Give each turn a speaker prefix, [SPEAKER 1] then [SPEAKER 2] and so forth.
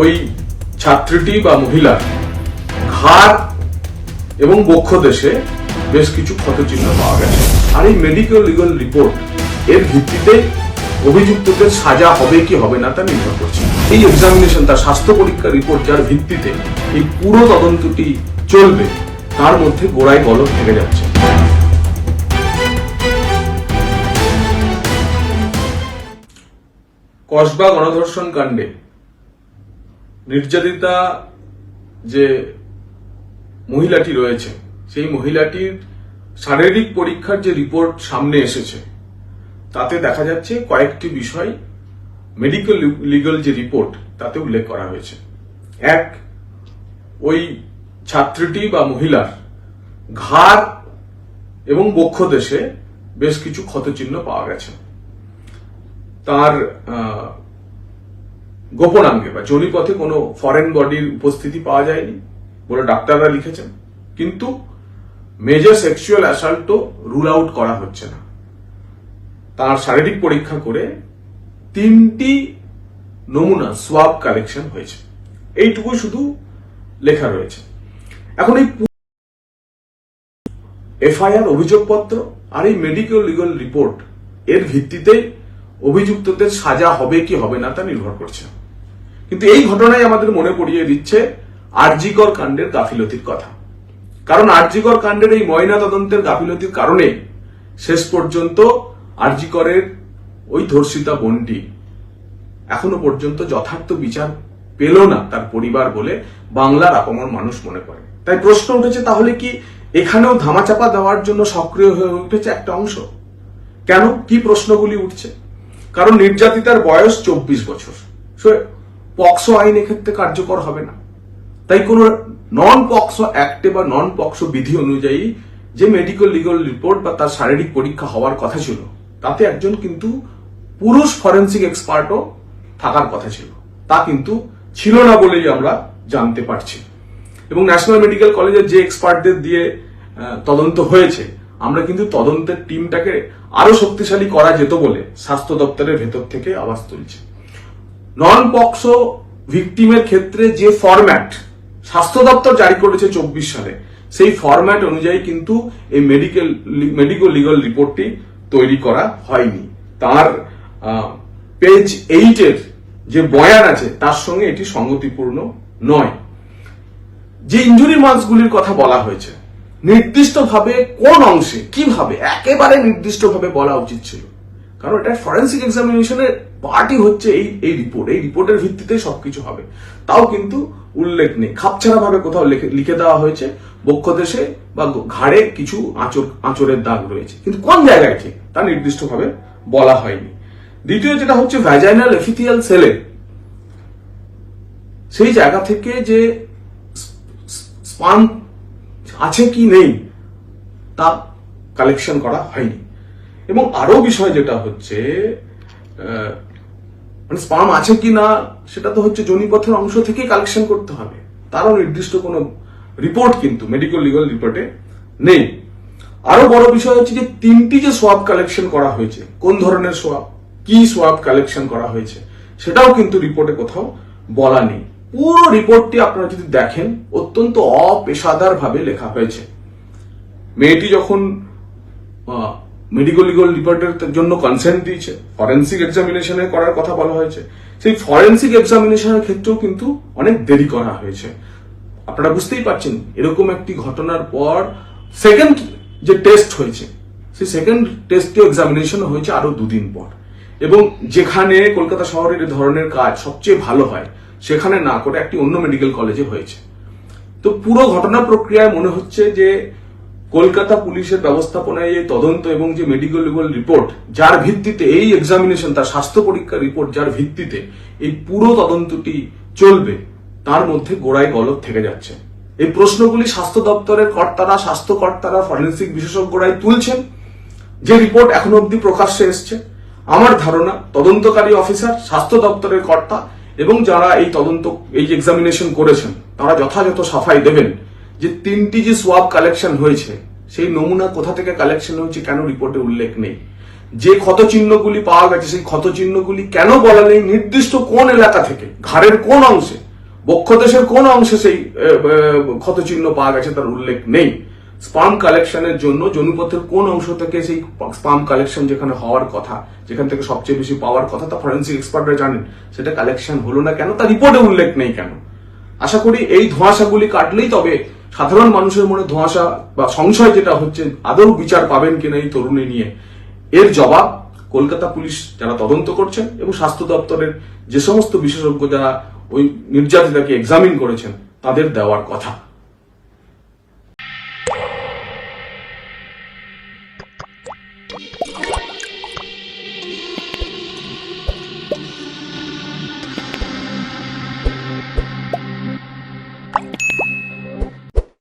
[SPEAKER 1] ওই ছাত্রীটি বা মহিলা ঘাড় এবং বক্ষ দেশে বেশ কিছু ক্ষতচিহ্ন পাওয়া গেছে। আর এই মেডিকেল লিগাল রিপোর্ট এর ভিত্তিতে অভিযুক্তদের সাজা হবে কি হবে না তা নির্ভর করছে। এই এক্সামিনেশন তার স্বাস্থ্য পরীক্ষার রিপোর্ট যার ভিত্তিতে এই পুরো তদন্তটি চলবে, তার মধ্যে গোড়ায় গলদ থেকে যাচ্ছে। কসবা গণধর্ষণ কাণ্ডে নির্যাতিতা যে মহিলাটি রয়েছে, সেই মহিলাটির শারীরিক পরীক্ষার যে রিপোর্ট সামনে এসেছে, তাতে দেখা যাচ্ছে কয়েকটি বিষয় মেডিকেল লিগাল যে রিপোর্ট, তাতে উল্লেখ করা হয়েছে। এক, ওই ছাত্রীটি বা মহিলার ঘাড় এবং বক্ষ দেশে বেশ কিছু ক্ষতচিহ্ন পাওয়া গেছে। তার গোপনাঙ্গে বা জনিপথে কোনো ফরেন বডির উপস্থিতি পাওয়া যায়নি বলে ডাক্তাররা লিখেছেন। কিন্তু মেজর সেক্সুয়াল অ্যাসাল্টও রুল আউট করা হচ্ছে না। তার শারীরিক পরীক্ষা করে তিনটি নমুনা সোয়াব কালেকশন হয়েছে। এইটুকু শুধু লেখা রয়েছে। এখন এই এফআইআর অভিযোগপত্র আর এই মেডিকেল লিগাল রিপোর্ট এর ভিত্তিতে অভিযুক্তদের সাজা হবে কি হবে না তা নির্ভর করছে। কিন্তু এই ঘটনায় আমাদের মনে পড়িয়ে দিচ্ছে আরজিকর কাণ্ডের গাফিলতির কথা। কারণ আরজিকর কাণ্ডের এই ময়না তদন্তের গাফিলতির কারণে শেষ পর্যন্ত আরজিকরের ওই ধর্ষিতা বোনটি এখনও পর্যন্ত যথার্থ বিচার পেল না তার পরিবার বলে বাংলার আপমর মানুষ মনে করে। তাই প্রশ্ন উঠেছে, তাহলে কি এখানেও ধামাচাপা দেওয়ার জন্য সক্রিয় হয়ে উঠেছে একটা অংশ? কেন? কি প্রশ্নগুলি উঠছে? কারণ নির্যাতিতার বয়স চব্বিশ বছর। পক্সো আইন এক্ষেত্রে কার্যকর হবে না। তাই কোন নন পক্সো অ্যাক্টে বা নন পক্সো বিধি অনুযায়ী যে মেডিকেল লিগাল রিপোর্ট বা তার শারীরিক পরীক্ষা হওয়ার কথা ছিল, তাতে একজন কিন্তু পুরুষ ফরেন্সিক এক্সপার্টও থাকার কথা ছিল। তা কিন্তু ছিল না বলেই আমরা জানতে পারছি। এবং ন্যাশনাল মেডিকেল কলেজের যে এক্সপার্টদের দিয়ে তদন্ত হয়েছে, আমরা কিন্তু তদন্তের টিমটাকে আরও শক্তিশালী করা যেত বলে স্বাস্থ্য দপ্তরের ভেতর থেকে আওয়াজ তুলছে। নন পক্সো ভিকটিমের ক্ষেত্রে যে ফরম্যাট স্বাস্থ্য দপ্তর জারি করেছে চব্বিশ সালে, সেই ফরম্যাট অনুযায়ী কিন্তু এই মেডিকেল মেডিকেল লিগাল রিপোর্টটি তৈরি করা হয়নি। তার পেজ এইটের যে বয়ান আছে, তার সঙ্গে এটি সঙ্গতিপূর্ণ নয়। যে ইঞ্জুরি মার্কসগুলির কথা বলা হয়েছে, নির্দিষ্টভাবে কোন অংশে, কীভাবে, একেবারে নির্দিষ্টভাবে বলা উচিত ছিল। কারণ এটা ফরেন্সিক এক্সামিনেশনের পার্টই হচ্ছে এই এই রিপোর্ট এই রিপোর্টের ভিত্তিতে সবকিছু হবে। তাও কিন্তু উল্লেখ নেই। খাপছাড়া ভাবে কোথাও লিখে দেওয়া হয়েছে, বক্ষদেশে বা ঘাড়ে কিছু আঁচড়, আঁচড়ের দাগ রয়েছে। কিন্তু কোন জায়গায় ঠিক? তা নির্দিষ্টভাবে বলা হয়নি। দ্বিতীয় যেটা হচ্ছে ভ্যাজাইনাল এফিথিয়াল সেলে সেই জায়গা থেকে যে স্পান আছে কি নেই, তা কালেকশন করা হয়নি। এবং আরও বিষয় যেটা হচ্ছে মানে স্পাম আছে কি না সেটা তো হচ্ছে জনিপথের অংশ থেকেই কালেকশন করতে হবে। তারও নির্দিষ্ট কোনো রিপোর্ট কিন্তু মেডিকেল লিগাল রিপোর্টে নেই। আরও বড় বিষয় হচ্ছে যে তিনটি যে সোয়াব কালেকশন করা হয়েছে, কোন ধরনের সোয়াব কি সোয়াব কালেকশন করা হয়েছে, সেটাও কিন্তু রিপোর্টে কোথাও বলা নেই। পুরো রিপোর্টটি আপনারা যদি দেখেন, অত্যন্ত অপেশাদার ভাবে লেখা হয়েছে। মেয়েটি যখন মেডিকেল লিগাল রিপোর্টের জন্য কনসেন্ট দিয়েছে। ফরেন্সিক এক্সামিনেশনে করার কথা বলা হয়েছে। সেই ফরেন্সিক এক্সামিনেশনের ক্ষেত্রেও কিন্তু অনেক দেরি করা হয়েছে। আপনারা বুঝতেই পারছেন, এরকম একটি ঘটনার পর সেকেন্ড যে টেস্ট হয়েছে, সেই সেকেন্ড টেস্টে এক্সামিনেশন হয়েছে আরও দুদিন পর। এবং যেখানে কলকাতা শহরের ধরনের কাজ সবচেয়ে ভালো হয়, সেখানে না করে একটি অন্য মেডিকেল কলেজে হয়েছে। তো পুরো ঘটনা প্রক্রিয়ায় মনে হচ্ছে যে কলকাতা পুলিশের ব্যবস্থাপনায় এই তদন্ত এবং যে মেডিকেল লিগাল রিপোর্ট যার ভিত্তিতে এই এক্সামিনেশন তার স্বাস্থ্য পরীক্ষার রিপোর্ট যার ভিত্তিতে এই পুরো তদন্তটি চলবে, তার মধ্যে গোড়ায় গলদ থেকে যাচ্ছে। এই প্রশ্নগুলি স্বাস্থ্য দপ্তরের কর্তারা, স্বাস্থ্য কর্তারা ফরেন্সিক বিশেষজ্ঞরাই তুলছেন। যে রিপোর্ট এখনও অব্দি প্রকাশ্যে এসছে, আমার ধারণা তদন্তকারী অফিসার স্বাস্থ্য দপ্তরের কর্তা এবং যারা এই তদন্ত, এই এক্সামিনেশন করেছেন, তারা যথাযথ সাফাই দেবেন। যে তিনটি যে সোয়াব কালেকশন হয়েছে সেই নমুনা কোথা থেকে কালেকশন হয়েছে কেন রিপোর্টে উল্লেখ নেই। যে ক্ষত চিহ্নগুলি পাওয়া গেছে সেই ক্ষত চিহ্নগুলি কেন বলা নেই? নির্দিষ্ট কোন এলাকা থেকে ঘাড়ের কোন অংশে বক্ষদেশের কোন অংশে সেই এ, ক্ষতচিহ্ন পাওয়া গেছে তার উল্লেখ নেই। স্পাম কালেকশনের জন্য জনুপথের কোন অংশ থেকে সেই স্পাম কালেকশন যেখানে হওয়ার কথা যেখান থেকে সবচেয়ে বেশি পাওয়ার কথা তা ফরেন্সিক এক্সপার্টরা জানেন সেটা কালেকশন হলো না কেন? তার রিপোর্টে উল্লেখ নেই কেন? আশা করি এই ধোঁয়াশাগুলি কাটলেই তবে সাধারণ মানুষের মনে ধোঁয়াশা বা সংশয় যেটা হচ্ছে, আদৌ বিচার পাবেন কিনা এই তরুণী নিয়ে? এর জবাব কলকাতা পুলিশ যারা তদন্ত করছেন এবং স্বাস্থ্য দপ্তরের যে সমস্ত বিশেষজ্ঞ যারা ওই নির্যাতিতাকে এক্সামিন করেছেন, তাদের দেওয়ার কথা। you